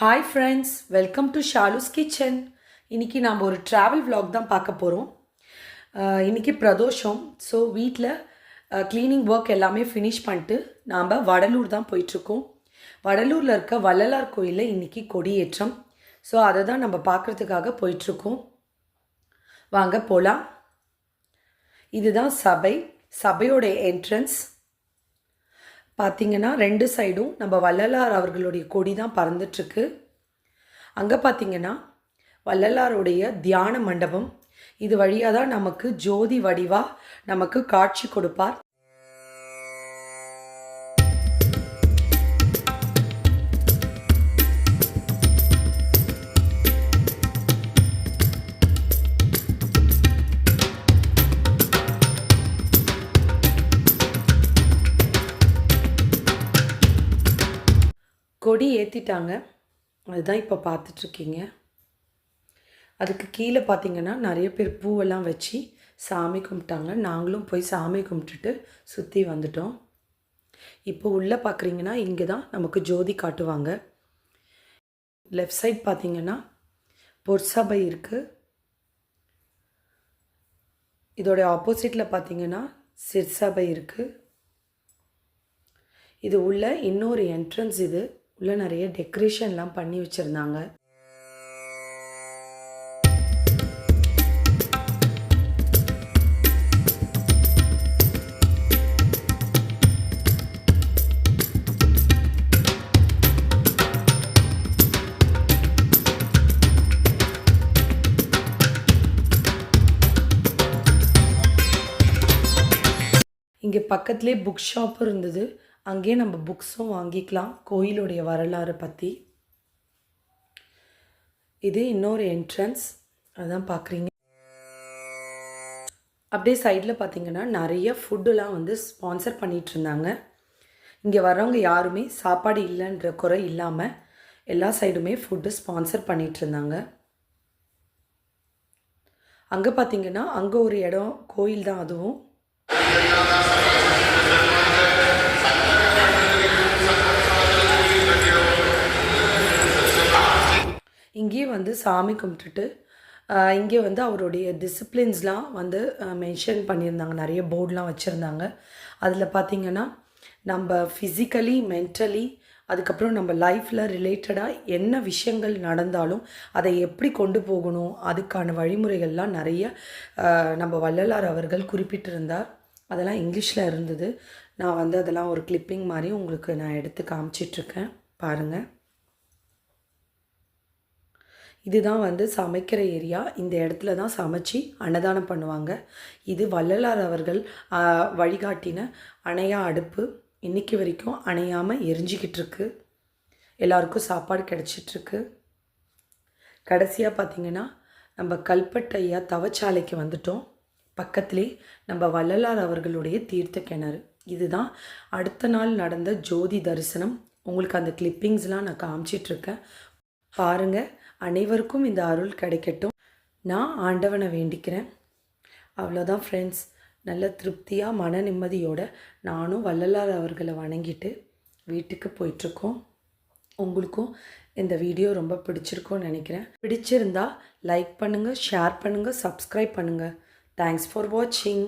Hi friends welcome to Shalu's kitchen இன்றைக்கி நாம் ஒரு ட்ராவல் வ்ளாக் தான் பார்க்க போகிறோம் இன்றைக்கி பிரதோஷம் ஸோ வீட்டில் க்ளீனிங் ஒர்க் எல்லாமே ஃபினிஷ் பண்ணிட்டு நாம் வடலூர் தான் போயிட்டுருக்கோம். வடலூரில் இருக்க வள்ளலார் கோயிலில் இன்றைக்கி கொடியேற்றம். ஸோ அதை தான் நம்ம பார்க்குறதுக்காக போயிட்டுருக்கோம். வாங்க போகலாம் இதுதான் சபை. சபையோட என்ட்ரன்ஸ் பார்த்தீங்கன்னா ரெண்டு சைடும் நம்ம வள்ளலார் அவர்களுடைய கொடி தான் பறந்துட்டுருக்கு. அங்கே பார்த்தீங்கன்னா வள்ளலாருடைய தியான மண்டபம். இது வழியாக தான் நமக்கு ஜோதி வடிவாக நமக்கு காட்சி கொடுப்பார். கொடி ஏற்றிட்டாங்க அதுதான் இப்போ பார்த்துட்ருக்கீங்க அதுக்கு கீழே பார்த்தீங்கன்னா நிறைய பேர் பூவெல்லாம் வச்சு சாமி கும்பிட்டாங்க. நாங்களும் போய் சாமி கும்பிட்டுட்டு சுற்றி வந்துட்டோம். இப்போ உள்ளே பார்க்குறீங்கன்னா இங்கே தான் நமக்கு ஜோதி காட்டுவாங்க. லெஃப்ட் சைட் பார்த்தீங்கன்னா பொற்சபை இருக்குது இதோடைய ஆப்போசிட்டில் பார்த்தீங்கன்னா சிற்சபை இருக்குது இது உள்ள இன்னொரு என்ட்ரன்ஸ் இது. உள்ள நிறைய டெக்கரேஷன்லாம் பண்ணி வச்சுருந்தாங்க. இங்கே பக்கத்துலேயே புக் ஷாப்பும் இருந்தது. அங்கேயே நம்ம புக்ஸும் வாங்கிக்கலாம். கோயிலுடைய வரலாறை பற்றி இது இன்னொரு என்ட்ரன்ஸ் அதான் பார்க்குறீங்க அப்படியே சைடில் பார்த்தீங்கன்னா நிறைய ஃபுட்டுலாம் வந்து ஸ்பான்சர் பண்ணிகிட்டு இருந்தாங்க. இங்கே வரவங்க யாருமே சாப்பாடு இல்லைன்ற குறை இல்லாமல் எல்லா சைடுமே ஃபுட்டு ஸ்பான்சர் பண்ணிகிட்டு இருந்தாங்க. அங்கே பார்த்தீங்கன்னா அங்கே ஒரு இடம் கோயில் தான் அதுவும். வந்து சாமி கும்பிட்டுட்டு இங்கே வந்து அவருடைய டிசிப்ளின்ஸ்லாம் வந்து மென்ஷன் பண்ணியிருந்தாங்க. நிறைய போர்ட்லாம் வச்சுருந்தாங்க. அதில் பார்த்தீங்கன்னா நம்ம ஃபிசிக்கலி மென்டலி அதுக்கப்புறம் நம்ம லைஃப்பில் ரிலேட்டடாக என்ன விஷயங்கள் நடந்தாலும் அதை எப்படி கொண்டு போகணும் அதுக்கான வழிமுறைகள்லாம் நிறைய நம்ம வள்ளலார் அவர்கள் குறிப்பிட்டிருந்தார். அதெல்லாம் இங்கிலீஷில் இருந்தது. நான் வந்து அதெல்லாம் ஒரு கிளிப்பிங் மாதிரி உங்களுக்கு நான் எடுத்து காமிச்சிட்ருக்கேன். பாருங்கள் இதுதான் வந்து சமைக்கிற ஏரியா. இந்த இடத்துல தான் சமைச்சு அன்னதானம் பண்ணுவாங்க. இது வள்ளலார் அவர்கள் வழிகாட்டின அணையா அடுப்பு. இன்னைக்கு வரைக்கும் அணையாமல் எரிஞ்சிக்கிட்டு இருக்கு. எல்லாருக்கும் சாப்பாடு கிடச்சிட்ருக்கு கடைசியாக பார்த்தீங்கன்னா நம்ம கல்பட்டையா தவச்சாலைக்கு வந்துட்டோம். பக்கத்திலே நம்ம வள்ளலார் அவர்களுடைய தீர்த்த கிணறு. இதுதான் அடுத்த நாள் நடந்த ஜோதி தரிசனம். உங்களுக்கு அந்த கிளிப்பிங்ஸ்லாம் நான் காமிச்சிட்ருக்கேன் பாருங்கள் அனைவருக்கும் இந்த அருள் கிடைக்கட்டும். நான் ஆண்டவனை வேண்டிக்கிறேன். அவ்வளோதான் ஃப்ரெண்ட்ஸ் நல்ல திருப்தியாக மன நிம்மதியோடு நானும் வள்ளலார் அவர்களை வணங்கிட்டு வீட்டுக்கு போயிட்டுருக்கோம். உங்களுக்கும் இந்த வீடியோ ரொம்ப பிடிச்சிருக்கும்னு நினைக்கிறேன். பிடிச்சிருந்தா லைக் பண்ணுங்கள் ஷேர் பண்ணுங்கள் சப்ஸ்கிரைப் பண்ணுங்கள் தேங்க்ஸ் ஃபார் வாட்சிங்